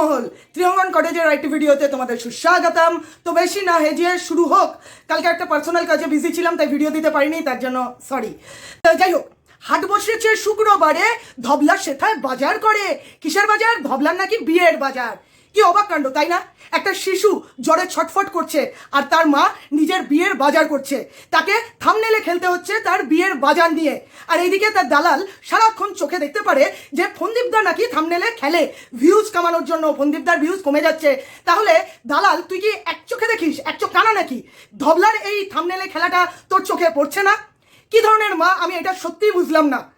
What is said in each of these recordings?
মহল। ত্রিয়ঙ্গন কটেজের আরেকটি ভিডিওতে তোমাদের সুস্বাগতম। তো বেশি না হেজিয়ে শুরু হোক, কালকে একটা পার্সোনাল কাজে বিজি ছিলাম, তাই ভিডিও দিতে পারিনি, তার জন্য সরি যাই হোক, হাট বসেছে শুক্রবারে, ধবলা সেথায় বাজার করে। কিসের বাজার? ধবলার নাকি বিয়ের বাজার। কি অবাক কাণ্ড, তাই না? একটা শিশু জ্বরে ছটফট করছে আর তার মা নিজের বিয়ের বাজার করছে। তাকে থামনেলে খেলতে হচ্ছে তার বিয়ের বাজার নিয়ে। আর এইদিকে তার দালাল সারাক্ষণ চোখে দেখতে পারে যে ফন্দীপদা নাকি থামনেলে খেলে। ভিউজ কামানোর জন্য ফন্দীপদার ভিউজ কমে যাচ্ছে। তাহলে দালাল, তুই কি এক চোখে দেখিস? এক চোখ কানা নাকি? ধবলার এই থামনেলে খেলাটা তোর চোখে পড়ছে না? কি ধরনের মা? আমি এটা সত্যিই বুঝলাম না।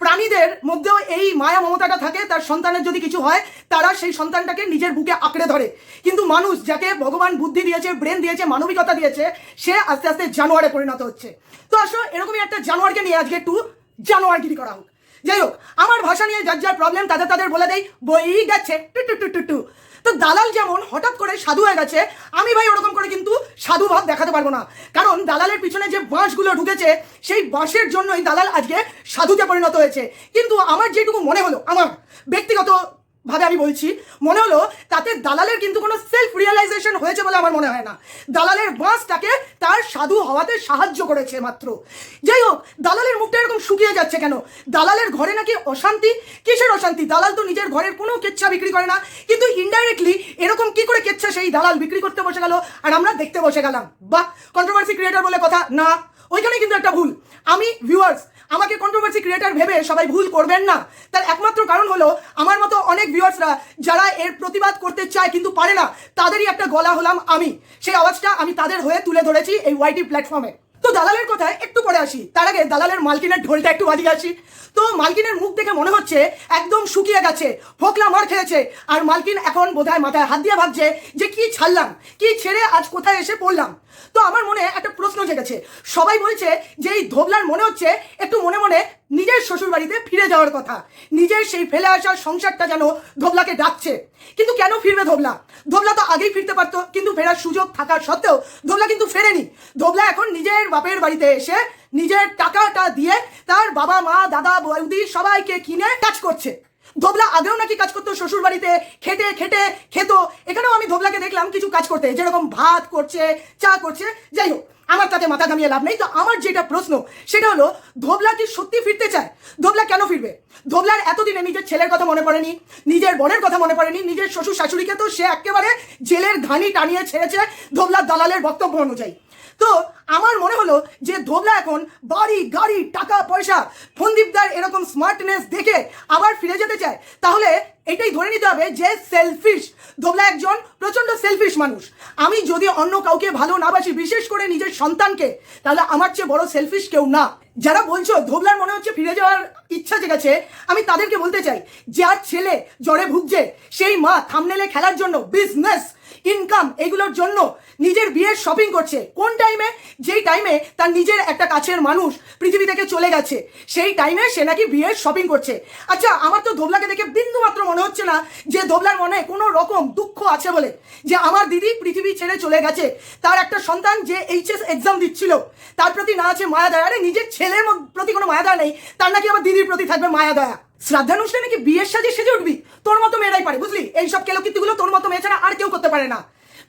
প্রাণীদের মধ্যেও এই মায়া মমতাটা থাকে, তার সন্তানের যদি কিছু হয়, তারা সেই সন্তানটাকে নিজের বুকে আঁকড়ে ধরে। কিন্তু মানুষ যাকে ভগবান বুদ্ধি দিয়েছে ব্রেন দিয়েছে, মানবিকতা দিয়েছে, সে আস্তে আস্তে জানোয়ারে পরিণত হচ্ছে। তো আসো, এরকমই একটা জানোয়ারকে নিয়ে আজকে একটু জানোয়ারগিরি করা হোক। যাই হোক, আমার ভাষা নিয়ে যার যার প্রবলেম তাদের তাদের বলে দেয় বই গেছে। টু টু টু টু টু তো দালাল যেমন হঠাৎ করে সাধু হয়ে গেছে, আমি ভাই ওরকম করে কিন্তু সাধু ভাব দেখাতে পারব না। কারণ দালালের পিছনে যে বাঁশগুলো ঢুকেছে, সেই বাঁশের জন্যই দালাল আজকে সাধুতে পরিণত হয়েছে। কিন্তু আমার যেটুকু মনে হলো, আমার ব্যক্তিগত ভাবে আমি বলছি, মনে হলো তাতে দালালের কিন্তু কোনো সেলফ রিয়েলাইজেশন হয়েছে বলে আমার মনে হয় না। দালালের বাঁশ তাকে তার সাধু হওয়াতে সাহায্য করেছে মাত্র। যাই হোক, দালালের মুখটা এরকম শুকিয়ে যাচ্ছে কেন? দালালের ঘরে নাকি অশান্তি? কিসের অশান্তি? দালাল তো নিজের ঘরের কোনো কেচ্ছা বিক্রি করে না। কিন্তু ইনডাইরেক্টলি এরকম কি করে কেচ্ছা সেই দালাল বিক্রি করতে বসে গেল আর আমরা দেখতে বসে গেলাম? বাহ কন্ট্রোভার্সি ক্রিয়েটার বলে কথা? না, ওইখানে কিন্তু একটা ভুল। আমি ভিউয়ার্স আমাকে কন্ট্রোভার্সি ক্রিয়েটার ভেবে সবাই ভুল করবেন না। তার একমাত্র কারণ হলো, আমার মতো অনেক ভিউয়ার্সরা যারা এর প্রতিবাদ করতে চায় কিন্তু পারে না, তাদেরই একটা গলা হলাম আমি। সেই আওয়াজটা আমি তাদের হয়ে তুলে ধরেছি এই ওয়াইটি প্ল্যাটফর্মে তো দালালের কথায় একটু পরে আসি। তার আগে দালালের মালকিনের ঢোলটা একটু বাজিয়ে আসি। তো মালকিনের মুখ দেখে মনে হচ্ছে একদম শুকিয়ে গেছে ফোকলা মার খেয়েছে। আর মালকিন এখন বোধহয় মাথায় হাত দিয়ে ভাবছে যে কি ছাড়লাম, কি ছেড়ে আজ কোথায় এসে পড়লাম। তো আমার মনে একটা প্রশ্ন জেগেছে। সবাই বলছে যে এই ধোবলার মনে হচ্ছে একটু মনে মনে নিজের শ্বশুর বাড়িতে ফিরে যাওয়ার কথা। নিজের সেই ফেলে আসা সংসারটা যেন ধোবলাকে ডাকছে। কিন্তু কেন ফিরবে ধোবলা? ধোবলা তো আগেই ফিরতে পারতো, কিন্তু ফেরার সুযোগ থাকার সত্ত্বেও ধোবলা কিন্তু ফেরেনি। ধোবলা এখন নিজের বাপের বাড়িতে এসে নিজের টাকাটা দিয়ে তার বাবা মা দাদা, বৌদি সবাইকে কিনে কাজ করছে। ধোবলা আগেও নাকি কাজ করতো শ্বশুর বাড়িতে খেটে খেটে, খেত। এখানেও আমি ধোবলাকে দেখলাম কিছু কাজ করতে। যেরকম ভাত করছে, চা করছে, যাই হোক, আমার তাতে মাথা ঘামিয়ে লাভ নেই। তো আমার যেটা প্রশ্ন, সেটা হলো, ধোবলা কি সত্যি ফিরতে চায়? ধোবলা কেন ফিরবে? ধোবলার এতদিনে নিজের ছেলের কথা মনে পড়েনি, নিজের বোনের কথা মনে পড়েনি, নিজের শ্বশুর শাশুড়িকে তো সে একেবারে জেলের ঘানি টানিয়ে ছেড়েছে ধোবলার দালালের বক্তব্য অনুযায়ী। তো আমার মনে হলো যে ধোবলা এখন বাড়ি, গাড়ি, টাকা, পয়সা ফন্দীপদার এরকম স্মার্টনেস দেখে আবার ফিরে যেতে চায়। তাহলে এটাই ধরে নিতে হবে যে সেলফিশ ধোবলা একজন প্রচণ্ড সেলফিশ মানুষ। আমি যদি অন্য কাউকে ভালো না বাসি, বিশেষ করে নিজের সন্তানকে, তাহলে আমার চেয়ে বড় সেলফিশ কেউ না। যারা বলছো ধোবলার মনে হচ্ছে ফিরে যাওয়ার ইচ্ছা জেগেছে, আমি তাদেরকে বলতে চাই, যার ছেলে জ্বরে ভুগছে, সেই মা থামনেলে খেলার জন্য বিজনেস ইনকাম এগুলোর জন্য নিজের বিয়ের শপিং করছে। কোন টাইমে যেই টাইমে তার নিজের একটা কাছের মানুষ পৃথিবী থেকে চলে গেছে, সেই টাইমে সে নাকি বিয়ের শপিং করছে। আচ্ছা আমার তো ধোবলাকে দেখে বিন্দু মাত্র মনে হচ্ছে না যে ধোবলার মনে কোনো রকম দুঃখ আছে বলে। যে আমার দিদি পৃথিবী ছেড়ে চলে গেছে, তার একটা সন্তান যে এইচএস এক্সাম দিচ্ছিল, তার প্রতি না আছে মায়া দয়া। আরে, নিজের ছেলের প্রতি কোনো মায়া দয়া নেই, তার নাকি আমার দিদির প্রতি থাকবে মায়া দয়া। শ্রাদ্ধানুষ্ঠানে কি বিয়ের সাজে সেজে উঠবি? তোর মতো মেয়েরাই পারে, বুঝলি? এইসব কেলোকীর্তিগুলো তোর মতো মেয়ে ছাড়া আর কেউ করতে পারে না।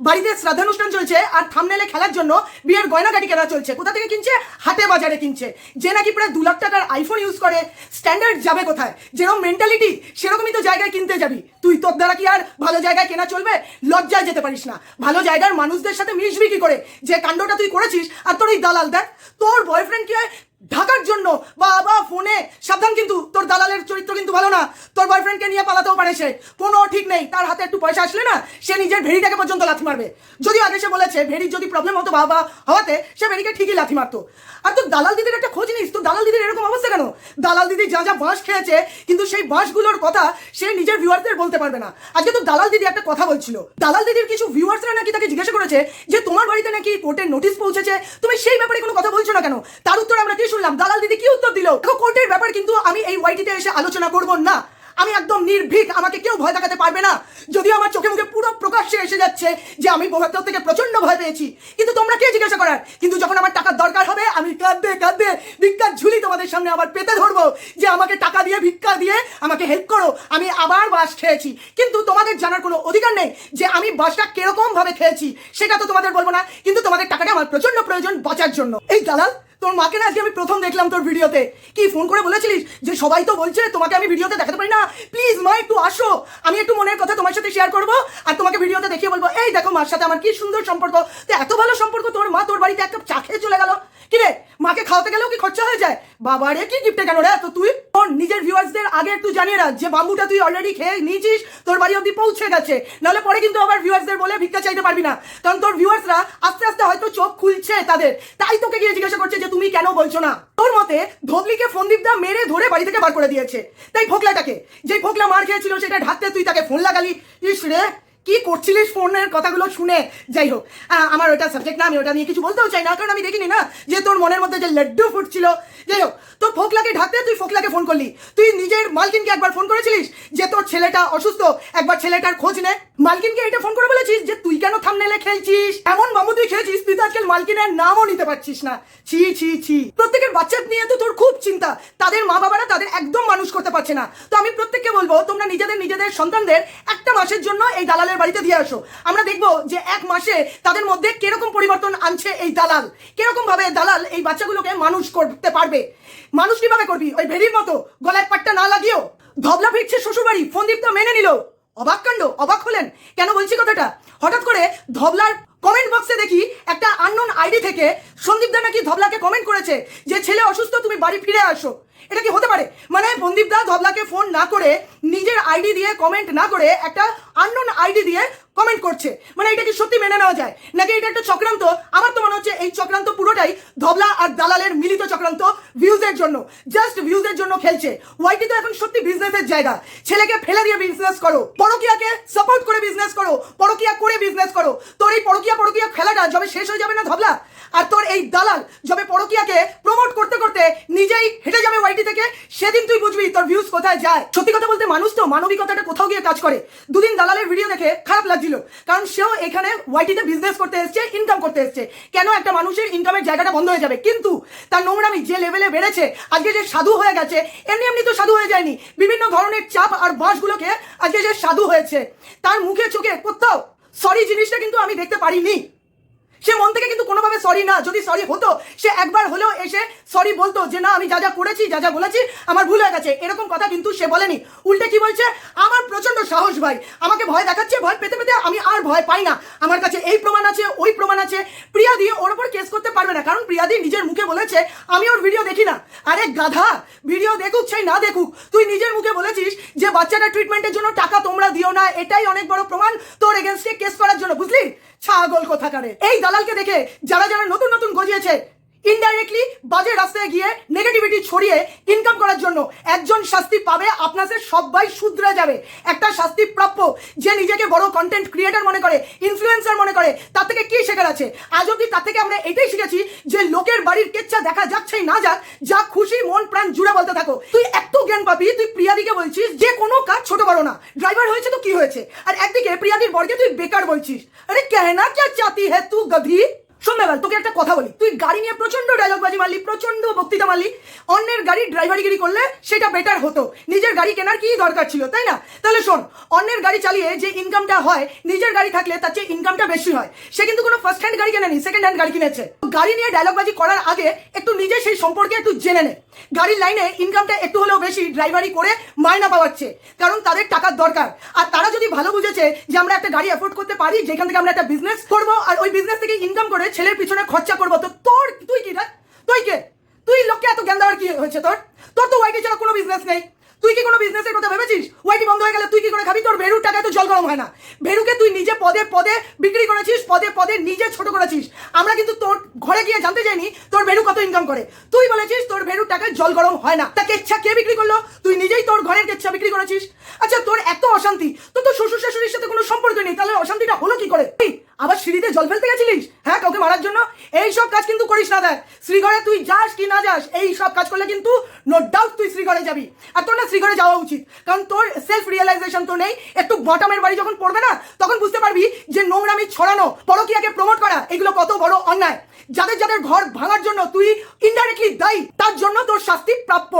বাড়িতে শ্রাদ্ধানুষ্ঠান চলছে আর থামনেলে খেলার জন্য বিয়ের গয়নাগাটি কেনা চলছে। কোথা থেকে কিনছে? হাটে বাজারে কিনছে। যে নাকি প্রায় দু লাখ টাকার আইফোন ইউজ করে। স্ট্যান্ডার্ড যাবে কোথায়? যেরকম মেন্টালিটি সেরকমই তো জায়গায় কিনতে যাবি। তুই তোর দ্বারা কি আর ভালো জায়গায় কেনা চলবে? লজ্জায় যেতে পারিস না। ভালো জায়গার মানুষদের সাথে মিশবি কি করে? যে কাণ্ডটা তুই করেছিস আর তোর এই দালাল, দেখ, তোর বয়ফ্রেন্ড কি হয় ঢাকার জন্য বাবা ফোনে, সাবধান কিন্তু, তোর দালালের চরিত্র কিন্তু ভালো না। তোর বয়ফ্রেন্ডকে নিয়ে পালাতেও পারে সে। কোনো ঠিক নেই, তার হাতে একটু পয়সা আসলে না, সে নিজের ভেড়িটাকে পর্যন্ত লাথি মারবে। যদিও আগে সে বলেছে, ভেড়ির যদি প্রবলেম হতো বাবা হওয়াতে, সে ভেড়িকে ঠিকই লাথি মারতো। আর তোর দালাল দিদির একটা খোঁজ নিস, তোর দালাল দিদির এরকম অবস্থা কেন? দালাল দিদি যা যা বাঁশ খেয়েছে, কিন্তু সেই বাঁশগুলোর কথা সে নিজের ভিউয়ারদের বলতে পারবে না। আজকে তো দালাল দিদি একটা কথা বলছিল। দালাল দিদির কিছু ভিউয়ার্সরা নাকি তাকে জিজ্ঞাসা করেছে যে, তোমার বাড়িতে নাকি কোর্টের নোটিশ পৌঁছেছে? তুমি সেই ব্যাপারে কোনো কথা বলছো না কেন? তার উত্তর আমরা কি শুনলাম, দালাল দিদি কি উত্তর দিল? কোর্টের ব্যাপার কিন্তু আমি এই ওয়াইটিতে এসে আলোচনা করব না। আমি একদম নির্ভীক, আমাকে কেউ ভয় দেখাতে পারবে না। যদিও আমার চোখে মুখে পুরো প্রকাশ্যে এসে যাচ্ছে যে আমি ভোগাত্তর থেকে প্রচণ্ড ভয় পেয়েছি। কিন্তু তোমরা কে জিজ্ঞাসা করার? কিন্তু যখন আমার টাকার দরকার হবে, আমি কাঁদতে কাঁদতে ভিক্ষার ঝুলি তোমাদের সামনে আবার পেতে ধরবো যে আমাকে টাকা দিয়ে, ভিক্ষা দিয়ে আমাকে হেল্প করো। আমি আবার বাস খেয়েছি। কিন্তু তোমাদের জানার কোনো অধিকার নেই যে আমি বাসটা কীরকম ভাবে খেয়েছি, সেটা তো তোমাদের বলব না। কিন্তু তোমাদের টাকাটা আমার প্রচণ্ড প্রয়োজন বাঁচার জন্য। এই দালাল তোর মাকে না আজকে আমি প্রথম দেখলাম তোর ভিডিওতে। কি, ফোন করে বলেছিলিস যে সবাই তো বলছে তোমাকে আমি ভিডিওতে দেখাতে পারি না? প্লিজ মা, একটু আসো। আমি একটু মনের কথা তোমার সাথে শেয়ার করব আর তোমাকে ভিডিওতে দেখিয়ে বলব, এই দেখো, মার সাথে আমার কি সুন্দর সম্পর্ক। তো এত ভালো সম্পর্ক, তোর মা তোর বাড়িতে এক কাপ চা খেয়ে চলে গেল। কি রে? মাকে খাওয়াতে গেলেও কি খরচা হয়ে যায়? বাবা রে, কি গিফটে কেন রে? তো তুই তোর নিজের ভিউয়ার্সদের আগে একটু জানিয়ে রাখ যে বাম্বুটা তুই অলরেডি খেয়ে নিয়েছিস, তোর বাড়ি অব্দি পৌঁছে গেছে। নাহলে পরে কিন্তু আবার ভিউয়ার্সদের বলে ভিক্ষা চাইতে পারবি না। কারণ তোর ভিউয়ার্সরা আস্তে আস্তে হয়তো চোখ খুলছে তাদের। তাই তোকে গিয়ে জিজ্ঞাসা করছে যে তুমি কেন বলছো না? তোর মতে ধবলিকে ফোনদীপদা মেরে ধরে বাড়ি থেকে বার করে দিয়েছে। তাই ফোকলাটাকে যে ফোকলা মার খেয়েছিল সেটা ঢাকতে তুই তাকে ফোন লাগালি। ইস রে কি করছিলিস ফোনের কথাগুলো শুনে? যাই হোক আমার ওটা সাবজেক্ট না, আমি ওটা নিয়ে কিছু বলতেও চাই না, কারণ আমি দেখিনি না যে তোর মনের মধ্যে যে লাড্ডু ফুটছিল। যাই হোক, তোর ফোকলাকে ঢাকতে তুই ফোকলাকে ফোন করলি। তুই নিজের মালকিনকে একবার ফোন করেছিলিস যে তোর ছেলেটা অসুস্থ? একবার ছেলেটার খোঁজ নে। মালকিনকে এটা ফোন করে বলেছিস যে তুই কেন থামনেলে খেলছিস? এমন মামু তুই খেয়েছিস, তুই তো আজকাল মালকিনের নামও নিতে পারছিস না। ছি ছি ছি। প্রত্যেকের বাচ্চা নিয়ে তো তোর খুব চিন্তা। তাদের মা বাবারা তাদের একদম মানুষ করতে পারছে না। তো আমি প্রত্যেককে বলব, তোমরা নিজেদের নিজেদের সন্তানদের একটা মাসের জন্য এই দালালের বাড়িতে দিয়ে আসো। আমরা দেখব যে এক মাসে তাদের মধ্যে কীরকম পরিবর্তন আনছে এই দালাল। কীরকম ভাবে দালাল এই বাচ্চাগুলোকে মানুষ করতে পারবে? মানুষ কীভাবে করবি? ওই ভেড়ির মতো। গলায় পাট্টা না লাগিও ধবলা ফিরছে শ্বশুরবাড়ি। তো মেনে নিল। অবাক কাণ্ড, অবাক হলেন। কেন বলছি কথাটা? হঠাৎ করে ধবলার কমেন্ট বক্সে দেখি একটা আননোন আইডি থেকে সন্দীপ দা নাকি ধবলাকে কমেন্ট করেছে যে, ছেলে অসুস্থ, তুমি বাড়ি ফিরে আসো। এটা কি হতে পারে? মানে বন্দীপ দা ধবলাকে ফোন না করে নিজের আইডি দিয়ে কমেন্ট না করে একটা আননোন আইডি দিয়ে কমেন্ট করছে। মানে এটা কি সত্যি মেনে নেওয়া যায়? নাকি এটা একটা চক্রান্ত? আমার তো মনে হচ্ছে এই চক্রান্ত পুরোটাই ধবলা আর দালালের মিলিত চক্রান্ত ভিউজের জন্য। জাস্ট ভিউজের জন্য খেলছে। ওয়াইটি তো এখন সত্যি বিজনেসের জায়গা। ছেলেকে ফেলে দিয়ে বিজনেস করো। পরকিয়াকে সাপোর্ট করে বিজনেস করো। পরকিয়া করে বিজনেস করো। তোর এই পরকিয়া পরকিয়া খেলাটা যবে শেষ হয়ে যাবে না ধবলা? আর তোর এই দালাল যবে পরকিয়াকে প্রমোট করতে করতে নিজেই হেঁটে যাবে ওয়াইটি থেকে, সেদিন তুই বুঝবি তোর ভিউজ কোথায় যায়। সত্যি কথা বলতে মানুষ তো মানবিকতাটা কোথাও গিয়ে কাজ করে। দুদিন দালালের ভিডিও দেখে খারাপ লাগছিল কারণ সেও এখানে ওয়াইটিতে বিজনেস করতে এসছে ইনকাম করতে এসছে। কেন একটা মানুষের ইনকামের জায়গাটা বন্ধ হয়ে যাবে? কিন্তু তার নোংরামি যে লেভেলে বেড়েছে, আজকে যে সাধু হয়ে গেছে, এমনি এমনি তো সাধু হয়ে যায়নি। বিভিন্ন ধরনের চাপ আর বাঁশগুলোকে আজকে যে সাধু হয়েছে, তার মুখে চোখে, কোথাও সরি জিনিসটা কিন্তু আমি দেখতে পারিনি। সে মন থেকে কিন্তু কোনোভাবে সরি না। যদি সরি হতো, সে একবার হলেও এসে সরি বলতো যে, না, আমি যা যা করেছি, যা যা বলেছি, আমার ভুল হয়ে গেছে। এরকম কথা কিন্তু সে বলেনি। উল্টে কি বলছে? আমার প্রচণ্ড সাহস ভাই। আমাকে ভয় দেখাচ্ছে, ভয় পেতে পেতে আমি আর ভয় পাই না। আমার কাছে এই প্রমাণ আছে, ওই প্রমাণ আছে। প্রিয়া দিয়ে ওর ওপর কেস করতে পারবে না। কারণ প্রিয়া প্রিয়াদি নিজের মুখে বলেছে, আমি ওর ভিডিও দেখি না। আরে গাধা! ভিডিও দেখুক চাই না দেখুক, তুই নিজের মুখে বলেছিস যে বাচ্চাটা ট্রিটমেন্টের জন্য টাকা তোমরা দিও না। এটাই অনেক বড় প্রমাণ তোর এগেনস্টে কেস করার জন্য, বুঝলি? ছাগল কোথাকারে? এই দালালকে দেখে যারা যারা নতুন নতুন গজিয়েছে ইনডাইরেক্টলি বাজে রাস্তায় গিয়ে নেগেটিভিটি ছড়িয়ে ইনকাম করার জন্য একজন শাস্তি পাবে আপনাদের সবাই শুধরে যাবে। একটা শাস্তি প্রাপ্য যে নিজেকে বড় কন্টেন্ট ক্রিয়েটার মনে করে ইনফ্লুয়েন্সার মনে করে, তার থেকে কি শেখার আছে? আজ অব্দি তার থেকে আমরা এটাই শিখেছি যে লোকের বাড়ির কেচ্ছা দেখা যাচ্ছেই না যাক, যা খুশি, মন, প্রাণ জুড়ে বলতে থাকো। তুই এত জ্ঞান পাবি, তুই প্রিয়াদিকে বলছিস, যে কোনো কাজ ছোট বড় না। ড্রাইভার হয়েছে তো কি হয়েছে? আর একদিকে প্রিয়াদির বরকে তুই বেকার বলছিস। আরে কেনা কে চাতি হে তু গধি? শোন তোকে একটা কথা বলি। তুই গাড়ি নিয়ে প্রচণ্ড ডায়লগ বাজি মারলি প্রচণ্ড বক্তৃতা মারলি। অন্যের গাড়ি ড্রাইভারিগিরি করলে সেটা বেটার হতো। নিজের গাড়ি কেনার কি দরকার ছিল, তাই না? তাহলে শোন, অন্যের গাড়ি চালিয়ে যে ইনকামটা হয়, নিজের গাড়ি থাকলে তার চেয়ে ইনকামটা বেশি হয়। সে কিন্তু কোনো ফার্স্ট হ্যান্ড গাড়ি কেনেনি সেকেন্ড হ্যান্ড গাড়ি কিনেছে। গাড়ি নিয়ে ডায়লগ বাজি করার আগে একটু নিজে সেই সম্পর্কে একটু জেনে নে। গাড়ির লাইনে ইনকামটা একটু হলেও বেশি ড্রাইভারি করে মায়না পাওয়াচ্ছে। কারণ তাদের টাকার দরকার। আর তারা যদি ভালো বুঝেছে যে আমরা একটা গাড়ি অ্যাফোর্ড করতে পারি, যেখান থেকে আমরা একটা বিজনেস করব, আর ওই বিজনেস থেকে ইনকাম করে ছেলের পিছনে খরচা করব, তো তোর, তুই কি তুই কে? তুই লোককে এত জ্ঞান দেওয়ার কি হয়েছে তোর? তোর তো ওয়াইটি ছাড়া কোনো বিজনেস নেই। তুই কি কোনো বিজনেসের কথা ভেবেছিস? ওয়াইটি বন্ধ হয়ে গেলে তুই কি করে খাবি? তোর ভেরুর টাকায় তো জল গরম হয় না। ভেরুকে তুই নিজে পদে পদে বিক্রি করেছিস, পদে পদে নিজে ছোট করেছিস। আমরা কিন্তু তোর ঘরে গিয়ে জানতে চাইনি তোর ভেরু কত ইনকাম করে। তুই বলেছিস তোর ভেরুর টাকায় জল গরম হয় না। তা কেচ্ছা কে বিক্রি করল? তুই নিজেই তোর ঘরের কেচ্ছা বিক্রি করেছিস। আচ্ছা তোর এত অশান্তি। তোর তো শ্বশুর শাশুড়ির সাথে কোনো সম্পর্ক নেই। তাহলে অশান্তিটা হলো কি করে? আবার সিঁড়িতে জল ফেলতে গেছিলিস? হ্যাঁ কাউকে মারার জন্য? এই সব কাজ কিন্তু করিস না, দেখ। শ্রীঘরে তুই যাস কি না যাস, এই সব কাজ করলে কিন্তু নো ডাউট তুই শ্রীঘরে যাবি। আর তোর না শ্রীঘরে যাওয়া উচিত, কারণ তোর সেলফ রিয়েলাইজেশন তো নেই। একটু বটামের বাড়ি যখন পড়বে না, তখন বুঝতে পারবি যে নোংরামি ছড়ানো, পরকিয়াকে প্রমোট করা, এগুলো কত বড় অন্যায়। যাদের যাদের ঘর ভাঙার জন্য তুই ইনডাইরেক্টলি দায়ী, তার জন্য তোর শাস্তি প্রাপ্য।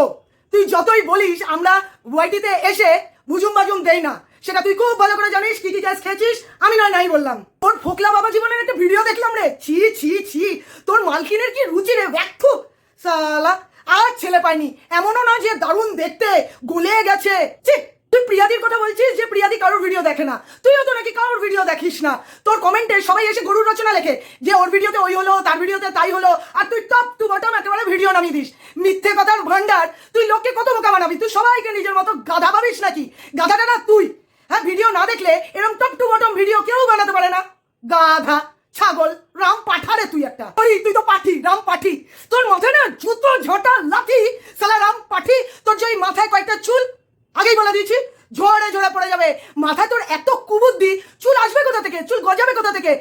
তুই যতই বলিস, আমরা ওয়াইটিতে এসে বুঝুম বাজুম দেই না। সেটা তুই খুব ভালো করে জানিস, কি কি গ্যাস খেয়েছিস, আমি নয় নাই বললাম। তোর ফোকলা বাবা জীবনের একটা ভিডিও দেখলাম রে। ছি ছি ছি। তোর মালকিনের কি রুচি রে? ব্যর্থ সালা আর ছেলে পাইনি এমনও না যে দারুণ দেখতে, গলে গেছে। ছি, তুই প্রিয়াদির কথা বলছিস যে প্রিয়াদি কারোর ভিডিও দেখে না। তুইও তো নাকি কারোর ভিডিও দেখিস না। তোর কমেন্টে সবাই এসে গরুর রচনা লেখে যে ওর ভিডিওতে ওই হলো, তার ভিডিওতে তাই হলো, আর তুই টপ টু বটম একেবারে ভিডিও নামিয়ে দিস। মিথ্যে কথার ভান্ডার তুই লোককে কত বোকা বানাবি? তুই সবাইকে নিজের মতো গাধা ভাবিস নাকি? গাধাটা না তুই। হ্যাঁ ভিডিও না দেখলে এরকম টপ টু বটম ভিডিও কেউ বানাতে পারে না। গাধা, ছাগল, রাম পাঠারে তুই একটা। ওই তুই তো পাঠি, রাম পাঠি। তোর মাথায় না জুতো, ঝটা, লাঠি সালা রাম পাঠি, তোর যে মাথায় কয়েকটা চুল, আগেই বলে দিয়েছি, ঝড়ে ঝরে পড়ে যাবে। মাথায় তোর এত কুবুদ্ধি, চুল আসবে কোথা থেকে? চুল গজাবে কোথা থেকে?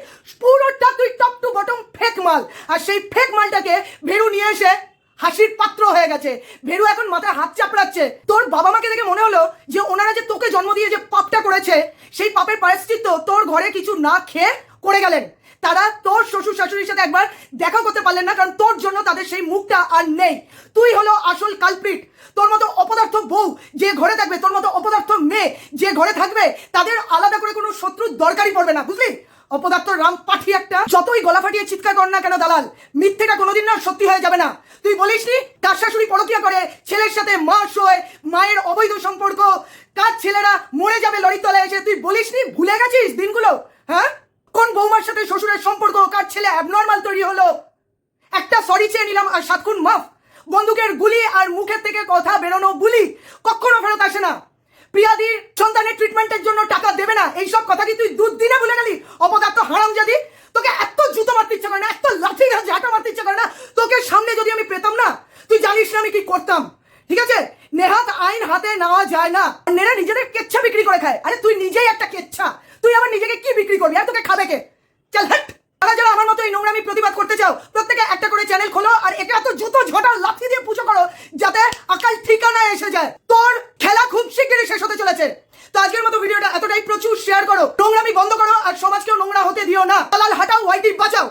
পুরোটা তুই টপ টু বটম ফেক মাল। আর সেই ফেক মালটাকে ভেরু নিয়ে এসে হাসির পাত্র হয়ে গেছে। ভেরু এখন মাথায় হাত চাপড়াচ্ছে। তোর বাবা মাকে দেখে মনে হলো যে ওনারা যে তোকে জন্ম দিয়ে যে পাপটা করেছে, সেই পাপের প্রায়শ্চিত্ত তোর ঘরে কিছু না খেয়ে করে গেলেন। তারা তোর শ্বশুর শাশুড়ির সাথে একবার দেখা করতে পারলেন না, কারণ তোর জন্য তাদের সেই মুখটা আর নেই। তুই হলো আসল কালপ্রিট। তোর মতো অপদার্থ বউ যে ঘরে থাকবে, তোর মতো অপদার্থ মেয়ে যে ঘরে থাকবে, তাদের আলাদা করে কোনো শত্রুর দরকারই পড়বে না, বুঝলি? অপদার্থ রাম পাঠি একটা, যতই গলা ফাটিয়ে চিৎকার কর না কেন দালাল, মিথ্যেটা কোনোদিন না সত্যি হয়ে যাবে না। তুই বলিস নি তার শাশুড়ি পরকিয়া করে, ছেলের সাথে মা শোয় মায়ের অবৈধ সম্পর্ক, কার ছেলেরা মরে যাবে লরির তলায় এসে, তুই বলিস নি, ভুলে গেছিস দিনগুলো? হ্যাঁ? কোন বৌমার সাথে শ্বশুরের সম্পর্ক, কার ছেলে অ্যাবনর্মাল তৈরি হলো? একটা সরি চেয়ে নিলাম আর সাতক্ষণ মাফ। বন্দুকের গুলি আর মুখের থেকে কথা বেরোনো বুলি, কখনো ফেরত আসে না। প্রিয়াদির সন্তানের ট্রিটমেন্টের জন্য টাকা দেবে না। এইসব কথা কি তুই দুধ দিনে বলে গেলি? অপদার্থ হারাম যদি তোকে এত জুতো মারতে ইচ্ছা করে না, এত লাঠি ঝাঁটা মারতে ইচ্ছা করে না, তোকে সামনে যদি আমি পেতাম না, তুই জানিস না আমি কি করতাম। ঠিক আছে? নেহাত আইন হাতে নেওয়া যায় না। নেরা নিজেদের কেচ্ছা বিক্রি করে খায়। আরে তুই নিজেই একটা কেচ্ছা। তুই আবার নিজেকে কি বিক্রি করবি? আর তোকে খাবে কে? চল, হাট। যারা যারা আমার মতো এই নোংরামি প্রতিবাদ করতে চাও, প্রত্যেকে একটা করে চ্যানেল খোলো আর একে এত জুতো ঝোটা লাথি দিয়ে পুজো করো যাতে আকাল ঠিকানা এসে যায়। তোর খেলা খুব শিগগিরই শেষ হতে চলেছে। তো আজকের মতো ভিডিওটা এতটাই। প্রচুর শেয়ার করো। নোংরামি বন্ধ করো আর সমাজকেও নোংরা হতে দিও না। তালাল হাটাও হোয়াইটি বাঁচাও।